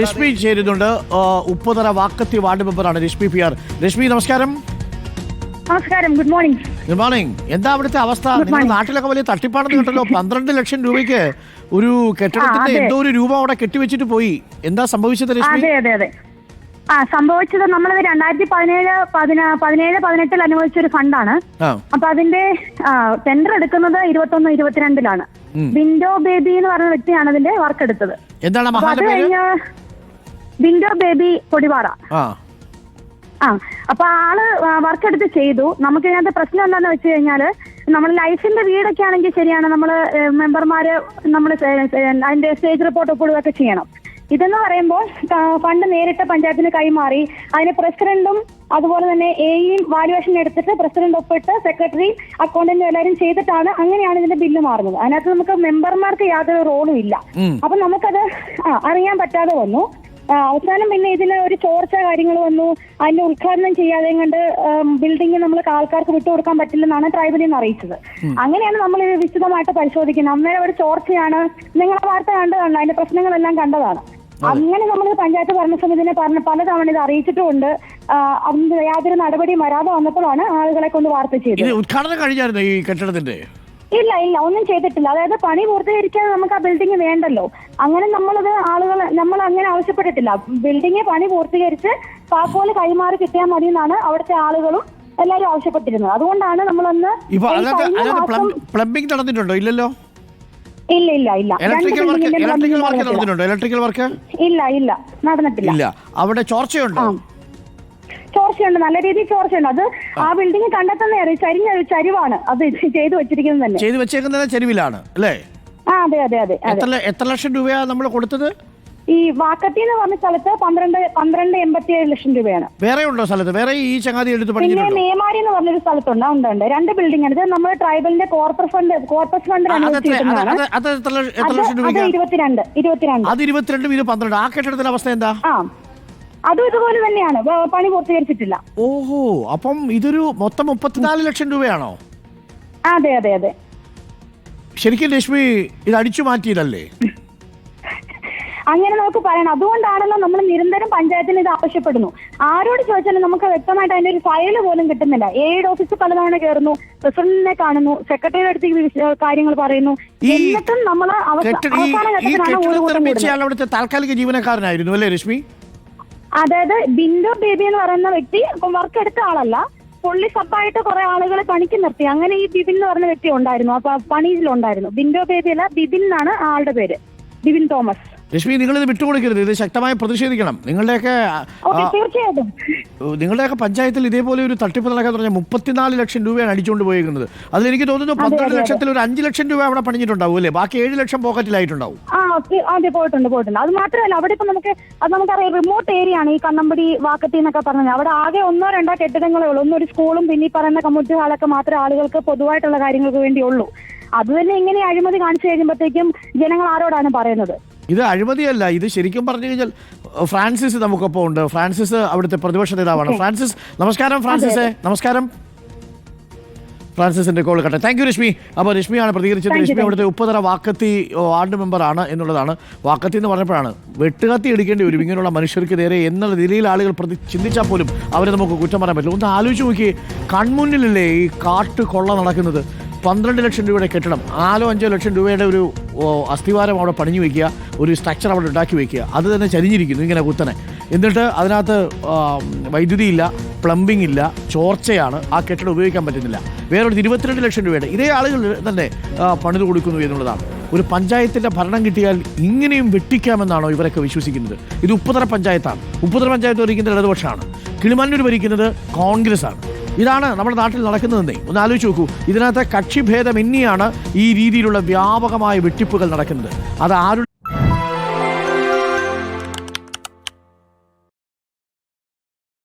രശ്മി ചേരുന്നുണ്ട് ഉപ്പുതറ വാക്കത്തി വാർഡ് മെമ്പറാണ് Rashmi P R. Rashmi നമസ്കാരം. നമസ്കാരം. ഗുഡ് മോർണിംഗ് ഗുഡ് മോർണിംഗ് എന്താ അവിടുത്തെ അവസ്ഥ? നിങ്ങളുടെ നാട്ടിലൊക്കെ വലിയ തട്ടിപ്പാണെന്ന് കേട്ടല്ലോ. പന്ത്രണ്ട് ലക്ഷം രൂപയ്ക്ക് ഒരു കെട്ടിടത്തിന്റെ എന്തോ ഒരു രൂപ അവിടെ കെട്ടിവെച്ചിട്ട് പോയി. എന്താ സംഭവിച്ചത് രശ്മി? അതെ അതെ അതെ. ആ സംഭവിച്ചത് നമ്മളത് രണ്ടായിരത്തി പതിനേഴ് പതിനാ പതിനേഴ് പതിനെട്ടിൽ അനുവദിച്ച ഒരു ഫണ്ടാണ്. അപ്പൊ അതിന്റെ ടെൻഡർ എടുക്കുന്നത് ഇരുപത്തൊന്ന് ഇരുപത്തിരണ്ടിലാണ്. വിൻഡോ ബേബി എന്ന് പറഞ്ഞ വ്യക്തിയാണ് അതിന്റെ വർക്ക് എടുത്തത്. എന്താണ് അത് മഹാന്റെ പേര്? കഴിഞ്ഞ് വിൻഡോ ബേബി പൊടിപാറ ആ. ആ അപ്പൊ ആൾ വർക്ക് എടുത്ത് ചെയ്തു. നമുക്ക് ഇതിനകത്ത് പ്രശ്നം എന്താണെന്ന് വെച്ച് കഴിഞ്ഞാൽ നമ്മൾ ലൈഫിന്റെ വീടൊക്കെ ആണെങ്കിൽ ശരിയാണ് നമ്മൾ മെമ്പർമാര് നമ്മൾ അതിന്റെ സ്റ്റേജ് റിപ്പോർട്ട് ഒപ്പിടുകയൊക്കെ ചെയ്യണം. ഇതെന്ന് പറയുമ്പോൾ ഫണ്ട് നേരിട്ട് പഞ്ചായത്തിന് കൈമാറി അതിന് പ്രസിഡന്റും അതുപോലെ തന്നെ എയും വാല്യുവേഷൻ എടുത്തിട്ട് പ്രസിഡന്റ് ഒപ്പിട്ട് സെക്രട്ടറി അക്കൗണ്ടന്റ് എല്ലാവരും ചെയ്തിട്ടാണ് അങ്ങനെയാണ് ഇതിന്റെ ബില്ല് മാറുന്നത്. അതിനകത്ത് നമുക്ക് മെമ്പർമാർക്ക് യാതൊരു റോളും ഇല്ല. അപ്പൊ നമുക്കത് അറിയാൻ പറ്റാതെ വന്നു. അവസാനം പിന്നെ ഇതിന് ഒരു ചോർച്ച കാര്യങ്ങൾ വന്നു. അതിന്റെ ഉദ്ഘാടനം ചെയ്യാതെ കണ്ട് ബിൽഡിംഗ് നമ്മൾ ആൾക്കാർക്ക് വിട്ടുകൊടുക്കാൻ പറ്റില്ലെന്നാണ് ട്രൈബലിൽ നിന്ന് അറിയിച്ചത്. അങ്ങനെയാണ് നമ്മൾ ഇത് വിശദമായിട്ട് പരിശോധിക്കുന്നത്. അന്നേരം ഒരു ചോർച്ചയാണ്. നിങ്ങളെ വാർത്ത കണ്ടതാണ് അതിന്റെ പ്രശ്നങ്ങളെല്ലാം കണ്ടതാണ്. അങ്ങനെ നമ്മൾ പഞ്ചായത്ത് ഭരണസമിതിനെ പറഞ്ഞ് പലതവണ ഇത് അറിയിച്ചിട്ടുമുണ്ട്. അതിന് യാതൊരു നടപടിയും വരാതെ വന്നപ്പോഴാണ് ആളുകളെ കൊണ്ട് വാർത്ത ചെയ്തത്. ഇത് ഉദ്ഘാടനം കഴിഞ്ഞായിരുന്നു ഈ കെട്ടിടത്തിന്റെ? ഇല്ല ഇല്ല ഒന്നും ചെയ്തിട്ടില്ല. അതായത് പണി പൂർത്തീകരിക്കാൻ നമുക്ക് ആ ബിൽഡിംഗ് വേണ്ടല്ലോ. അങ്ങനെ നമ്മളത് ആളുകൾ നമ്മൾ അങ്ങനെ ആവശ്യപ്പെട്ടിട്ടില്ല. ബിൽഡിംഗ് പണി പൂർത്തീകരിച്ച് താക്കോൽ കൈമാറി കിട്ടിയാൽ മതി എന്നാണ് അവിടുത്തെ ആളുകളും എല്ലാവരും ആവശ്യപ്പെട്ടിരുന്നത്. അതുകൊണ്ടാണ് നമ്മളൊന്ന് ഇപ്പൊ ഈ അതിനകത്ത് കഴിഞ്ഞ അതിനകത്ത് മാസം- പ്ലംബിംഗ് നടന്നിട്ടുണ്ടോ? ഇല്ലല്ലോ? ഇല്ല ഇല്ല ഇല്ല. രണ്ട് ഇലക്ട്രിക്കൽ വർക്ക് ഇലക്ട്രിക്കൽ വർക്ക് നടന്നിട്ടില്ല. നടന്നിട്ടുണ്ടോ? ഇലക്ട്രിക്കൽ വർക്ക് ഇല്ല ഇല്ല നടന്നിട്ടില്ല. ഇല്ല. അവിടെ ചോർച്ചയുണ്ടോ? ആ. ചോർച്ചയുണ്ട് നല്ല രീതിയിൽ ചോർച്ചയുണ്ട്. അത് ആ. ബിൽഡിംഗ് കണ്ടെത്തുന്ന ചരിഞ്ഞ ഒരു ചരിവാണ്. അത് ചെയ്തു വെച്ചിരിക്കുന്നത് തന്നെ. ചെയ്തു വെച്ചേക്കുന്നത് ചെരുവിലാണ് അല്ലേ? ആ അതെ അതെ അതെ എത്ര എത്ര ലക്ഷം രൂപയാണ് നമ്മൾ കൊടുത്തത്? ഈ വാക്കത്തി എന്ന് പറഞ്ഞ സ്ഥലത്ത് പന്ത്രണ്ട് പന്ത്രണ്ട് എൺപത്തി ഏഴ് ലക്ഷം രൂപയാണ്. വേറെ ഉണ്ടോ സ്ഥലത്ത്? വേറെ ഈ ചങ്ങാതി എടുത്ത് പിന്നെ നേമാരി മേമാരി എന്ന് പറഞ്ഞൊരു സ്ഥലത്തുണ്ട് ഉണ്ട് ഉണ്ട്. രണ്ട് ബിൽഡിംഗ് ആണ്. ഇത് നമ്മൾ ട്രൈബലിന്റെ കോർപ്പറേറ്റ് ഫണ്ട് കോർപ്പസ് ഫണ്ട് അത് ഇരുപത്തിരണ്ട് ഇരുപത്തിരണ്ട്. അത് ഇരുപത്തിരണ്ടും ഇത് പന്ത്രണ്ട് ആ കെട്ടിടത്തിന്റെ അവസ്ഥ എന്താ? ആ. അതും ഇതുപോലെ തന്നെയാണ്. വ- പണി പൂർത്തീകരിച്ചിട്ടില്ല. ഓഹോ അപ്പം ഇതൊരു മൊത്തം മുപ്പത്തിനാല് ലക്ഷം രൂപയാണോ? അതെ അതെ അതെ. ശരിക്കും ലക്ഷ്മി ഇത് അടിച്ചു മാറ്റിയതല്ലേ? അങ്ങനെ നമുക്ക് പറയണം അതുകൊണ്ടാണല്ലോ നമ്മൾ നിരന്തരം പഞ്ചായത്തിന് ഇത് ആവശ്യപ്പെടുന്നു. ആരോട് ചോദിച്ചാലും നമുക്ക് വ്യക്തമായിട്ട് അതിന്റെ ഒരു ഫയൽ പോലും കിട്ടുന്നില്ല. എയ്ഡ് ഓഫീസ് പലതവണ കയറുന്നു പ്രസിഡന്റിനെ കാണുന്നു സെക്രട്ടറിയുടെ അടുത്ത് ഈ വിഷ- കാര്യങ്ങൾ പറയുന്നു. ഈ എന്നിട്ടും നമ്മൾ കെട്ടിട ഈ അവസാന ഈ ഘട്ടത്തിലാണ് കെട്ടിടം കൂടുന്നത്. അവിടുത്തെ താൽക്കാലിക ജീവനക്കാരനായിരുന്നു അല്ലേ രശ്മി? അതായത് ബിന്ദു ബേബി എന്ന് പറയുന്ന വ്യക്തി വർക്ക് എടുത്ത ആളല്ല. പുള്ളി സബായിട്ട് കുറെ ആളുകളെ പണിക്ക് നിർത്തി. അങ്ങനെ ഈ ബിബിൻ എന്ന് പറഞ്ഞ വ്യക്തി ഉണ്ടായിരുന്നു. അപ്പൊ പണിയിലുണ്ടായിരുന്നു. ബിന്ദു ബേബി അല്ല ബിബിൻ എന്നാണ് ആളുടെ പേര്. ബിബിൻ തോമസ്. രശ്മി നിങ്ങൾ ഇത് വിട്ടുകൊടുക്കരുത്. ഇത് ശക്തമായി പ്രതിഷേധിക്കണം. നിങ്ങളുടെയൊക്കെ നിങ്ങളുടെയൊക്കെ പഞ്ചായത്തിൽ ഇതേപോലെ ഒരു തട്ടിപ്പ് നടക്കാൻ തുടങ്ങിയ മുപ്പത്തിനാല് ലക്ഷം രൂപയാണ് അടിച്ചുകൊണ്ട് പോയിരിക്കുന്നത് അതിലെനിക്ക് തോന്നുന്നു പന്ത്രണ്ട്. ലക്ഷത്തിൽ ഒരു അഞ്ച് ലക്ഷം രൂപ അവിടെ പണിഞ്ഞിട്ടുണ്ടാവും അല്ലേ? ബാക്കി ഏഴ് ലക്ഷം പോക്കറ്റിലായിട്ടുണ്ടാവും. അതെ പോയിട്ടുണ്ട് പോയിട്ടുണ്ട്. അത് മാത്രമല്ല അവിടെ ഇപ്പൊ നമുക്ക് അത് നമുക്കറിയാം റിമോട്ട് ഏരിയ ആണ് ഈ കണ്ണമ്പടി വാക്കത്തി എന്നൊക്കെ പറഞ്ഞത്. അവിടെ ആകെ ഒന്നോ രണ്ടോ കെട്ടിടങ്ങളേ ഉള്ളൂ. ഒന്നൊരു സ്കൂളും പിന്നെ ഈ പറയുന്ന കമ്മ്യൂണിറ്റി ഹാളൊക്കെ മാത്രമേ ആളുകൾക്ക് പൊതുവായിട്ടുള്ള കാര്യങ്ങൾക്ക് വേണ്ടി ഉള്ളൂ അത് തന്നെ ഇങ്ങനെ അഴിമതി കാണിച്ചു കഴിയുമ്പോഴത്തേക്കും ജനങ്ങൾ ആരോടാണ് പറയുന്നത്? ഇത് അഴിമതിയല്ല. ഇത് ശരിക്കും പറഞ്ഞു കഴിഞ്ഞാൽ ഫ്രാൻസിസ് നമുക്കൊപ്പം ഉണ്ട്. ഫ്രാൻസിസ് അവിടുത്തെ പ്രതിപക്ഷ നേതാവാണ്. ഫ്രാൻസിസ് നമസ്കാരം ഫ്രാൻസിസെ. നമസ്കാരം. ഫ്രാൻസിസിന്റെ കോൾ കട്ടെ. Thank you Rashmi. അപ്പോൾ രശ്മിയാണ് പ്രതികരിച്ചത്. രശ്മി അവിടുത്തെ ഉപ്പതര വാക്കത്തി വാർഡ് മെമ്പറാണ് എന്നുള്ളതാണ്. വാക്കത്തി എന്ന് പറഞ്ഞപ്പോഴാണ് വെട്ടുകത്തി എടുക്കേണ്ടി വരും ഇങ്ങനെയുള്ള മനുഷ്യർക്ക് നേരെ എന്നുള്ള നിലയിൽ ആളുകൾ പ്രതി ചിന്തിച്ചാൽ പോലും അവരെ നമുക്ക് കുറ്റം പറയാൻ പറ്റില്ല. ഒന്ന് ആലോചിച്ച് നോക്കിയേ കൺമുന്നിലല്ലേ ഈ കാട്ട് കൊള്ള നടക്കുന്നത്? പന്ത്രണ്ട് ലക്ഷം രൂപയുടെ കെട്ടിടം നാലോ അഞ്ചോ ലക്ഷം രൂപയുടെ ഒരു അസ്ഥിവാരം അവിടെ പണിഞ്ഞു വയ്ക്കുക ഒരു സ്ട്രക്ചർ അവിടെ ഉണ്ടാക്കി വയ്ക്കുക. അത് തന്നെ ചരിഞ്ഞിരിക്കുന്നു ഇങ്ങനെ കുത്തനെ. എന്നിട്ട് അതിനകത്ത് വൈദ്യുതി ഇല്ല പ്ലംബിംഗ് ഇല്ല ചോർച്ചയാണ് ആ കെട്ടിടം ഉപയോഗിക്കാൻ പറ്റുന്നില്ല. വേറൊരു ഇരുപത്തിരണ്ട് ലക്ഷം രൂപയുടെ ഇതേ ആളുകൾ തന്നെ പണിത് കൊടുക്കുന്നു എന്നുള്ളതാണ്. ഒരു പഞ്ചായത്തിന്റെ ഭരണം കിട്ടിയാൽ ഇങ്ങനെയും വെട്ടിക്കാമെന്നാണോ ഇവരൊക്കെ വിശ്വസിക്കുന്നത്? ഇത് ഉപ്പുതറ പഞ്ചായത്താണ്. ഉപ്പുതറ പഞ്ചായത്ത് ഭരിക്കുന്നത് ഇടതുപക്ഷമാണ്. കിളിമാനൂർ ഭരിക്കുന്നത് കോൺഗ്രസ് ആണ് ഇതാണ് നമ്മുടെ നാട്ടിൽ നടക്കുന്നതെന്നേ. ഒന്ന് ആലോചിച്ച് നോക്കൂ. ഇതിനകത്ത് കക്ഷിഭേദമന്യാണ് ഈ രീതിയിലുള്ള വ്യാപകമായ വെട്ടിപ്പുകൾ നടക്കുന്നത്. അത് ആരുടെ